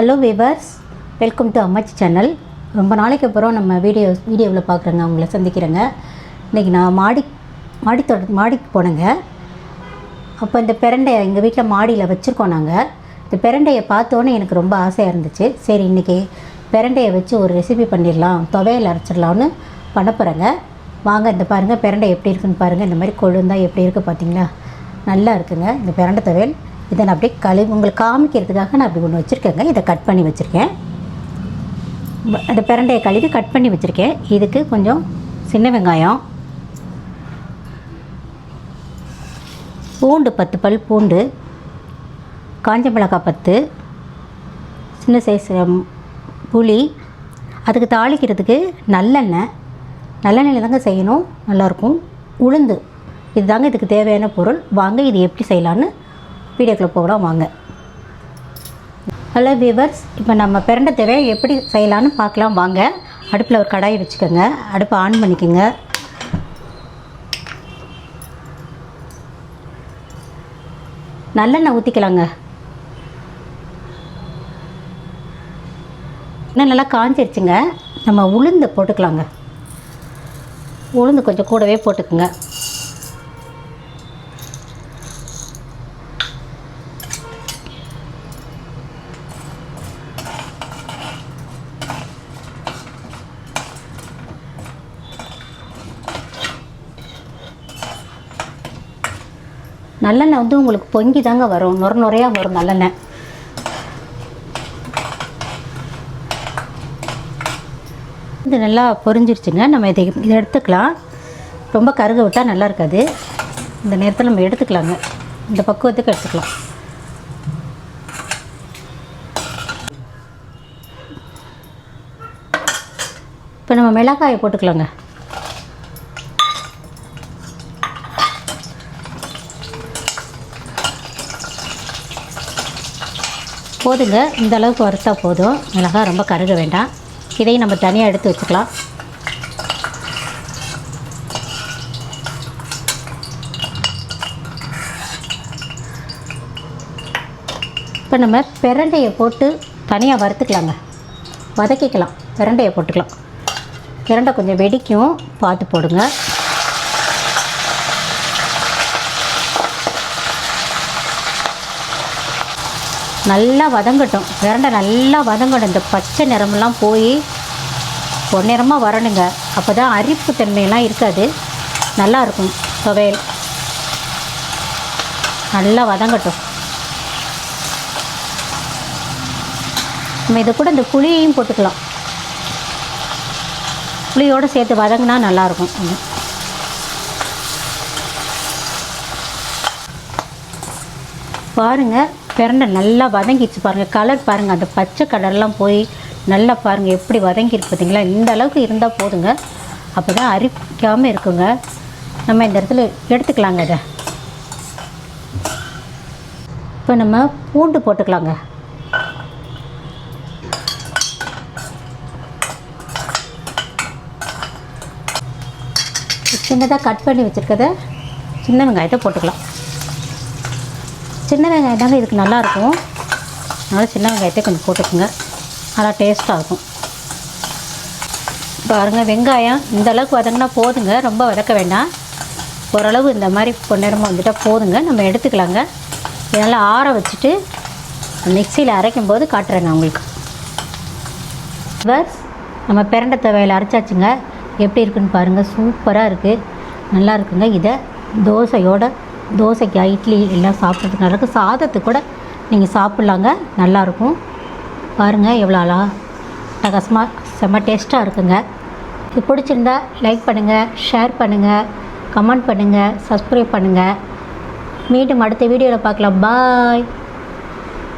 Hello viewers welcome to Ammachi channel ரொம்ப நாளைக்கு அப்புறம் நம்ம வீடியோ வீடியோவில் பார்க்குறேங்க அவங்கள சந்திக்கிறேங்க. இன்றைக்கி நான் மாடி மாடி தொட மாடிக்கு போனேங்க. அப்போ இந்த பிரண்டையை எங்கள் வீட்டில் மாடியில் வச்சுருக்கோம் நாங்கள் இந்த பிரண்டையை பார்த்தோன்னே எனக்கு ரொம்ப ஆசையாக இருந்துச்சு. சரி இன்றைக்கி பிரண்டையை வச்சு ஒரு ரெசிபி பண்ணிடலாம் துவையல் அரைச்சிடலாம்னு பண்ண போகிறேங்க வாங்க இந்த பாருங்கள் பிரண்டை எப்படி இருக்குன்னு பாருங்கள் இந்த மாதிரி கொழுந்தா எப்படி இருக்குது பார்த்தீங்களா நல்லா இருக்குங்க. இந்த பிரண்டை துவையல். இதை நான் அப்படியே கழுவி உங்களுக்கு காமிக்கிறதுக்காக நான் அப்படி ஒன்று வச்சுருக்கேங்க. இதை கட் பண்ணி வச்சுருக்கேன். அந்த பிரண்டையை கழுவி கட் பண்ணி வச்சுருக்கேன். இதுக்கு கொஞ்சம் சின்ன வெங்காயம். பூண்டு பத்து பல் பூண்டு காஞ்ச மிளகாய் பத்து சின்ன சைஸ் புளி அதுக்கு தாளிக்கிறதுக்கு நல்லெண்ணெய். நல்லெண்ணெயில் தாங்க செய்யணும். நல்லாயிருக்கும் உளுந்து. இதுதாங்க இதுக்கு தேவையான பொருள். வாங்க இது எப்படி செய்யலான்னு வீடியோக்குள்ளே போகலாம் வாங்க. ஹலோ வியூவர்ஸ் இப்போ நம்ம பிரண்டை தேவை எப்படி செய்யலான்னு பார்க்கலாம் வாங்க. அடுப்பில் ஒரு கடாயை வச்சுக்கோங்க. அடுப்பை ஆன் பண்ணிக்கோங்க. நல்லெண்ணெய் ஊற்றிக்கலாங்க இன்னும் நல்லா காஞ்சிருச்சுங்க. நம்ம உளுந்து போட்டுக்கலாங்க. உளுந்து கொஞ்சம் கூடவே போட்டுக்குங்க. நல்லெண்ணெய் வந்து உங்களுக்கு பொங்கி தாங்க வரும். நுர நுறையாக வரும் நல்லெண்ணெய். இது நல்லா பொரிஞ்சிருச்சுங்க. நம்ம இதை இதை எடுத்துக்கலாம். ரொம்ப கருக விட்டால் நல்லா இருக்காது. இந்த நேரத்தில் நம்ம எடுத்துக்கலாங்க. இந்த பக்குவத்துக்கு எடுத்துக்கலாம். இப்போ நம்ம மிளகாயை போட்டுக்கலாங்க. போதுங்க. இந்த அளவுக்கு வறுத்தா போதும். மிளகாய் ரொம்ப கருக வேண்டாம். இதையும் நம்ம தனியாக எடுத்து வச்சுக்கலாம். இப்போ நம்ம பிரண்டையை போட்டு தனியாக வறுத்துக்கலாங்க. வதக்கிக்கலாம். பிரண்டையை போட்டுக்கலாம். பிரண்டை கொஞ்சம் வெடிக்கும். பார்த்து போடுங்க. நல்லா வதங்கட்டும். விரண்டை நல்லா வதங்கட்டும். இந்த பச்சை நிறமெல்லாம் போய் பொன்னிறமாக வரணுங்க. அப்போ தான் அரிப்பு தன்மையெல்லாம் இருக்காது. நல்லா இருக்கும். துவையல். நல்லா வதங்கட்டும். நம்ம இது கூட இந்த புளியையும் போட்டுக்கலாம். புளியோடு சேர்த்து வதங்கினா நல்லாயிருக்கும் பாருங்கள் பிரண்டை நல்லா வதங்கிச்சு பாருங்கள் கலர் பாருங்கள் அந்த பச்சை கலர்லாம் போய் நல்லா பாருங்கள் எப்படி வதங்கிருக்கு பார்த்தீங்களா? இந்த அளவுக்கு இருந்தால் போதுங்க. அப்போ தான் அரிக்காமல் இருக்குங்க. நம்ம இந்த இடத்துல எடுத்துக்கலாங்க இதை. இப்போ நம்ம பூண்டு போட்டுக்கலாங்க. சின்னதாக கட் பண்ணி வச்சுருக்கத சின்ன வெங்காயத்தை போட்டுக்கலாம். சின்ன வெங்காயம் தாங்க இதுக்கு நல்லாயிருக்கும். அதனால் சின்ன வெங்காயத்தை கொஞ்சம் போட்டுக்கோங்க. நல்லா டேஸ்ட்டாக இருக்கும். பாருங்கள் வெங்காயம் இந்த அளவுக்கு வதங்கினா போதுங்க. ரொம்ப வதக்க வேண்டாம். ஓரளவு இந்த மாதிரி பொன்னிறமாக வந்துட்டால் போதுங்க. நம்ம எடுத்துக்கலாங்க. இதெல்லாம் ஆற வச்சுட்டு மிக்சியில் அரைக்கும் போது காட்டுறேங்க உங்களுக்கு. பஸ் நம்ம பிரண்டை துவையில் அரைச்சாச்சுங்க. எப்படி இருக்குன்னு பாருங்கள் சூப்பராக இருக்குது நல்லா இருக்குங்க. இதை தோசையோட தோசைக்கா இட்லி எல்லாம் சாப்பிட்றதுக்கு நல்லா இருக்கும் சாதத்துக்கு கூட நீங்கள் சாப்பிட்லாங்க. நல்லாயிருக்கும். பாருங்கள் எவ்வளோ அழகா அட்டகாசமாக செம்ம டேஸ்ட்டாக இருக்குங்க. இது பிடிச்சிருந்தா லைக் பண்ணுங்கள் ஷேர் பண்ணுங்கள் கமெண்ட் பண்ணுங்கள் சப்ஸ்கிரைப் பண்ணுங்கள் மீண்டும் அடுத்த வீடியோவில் பார்க்கலாம். பாய்.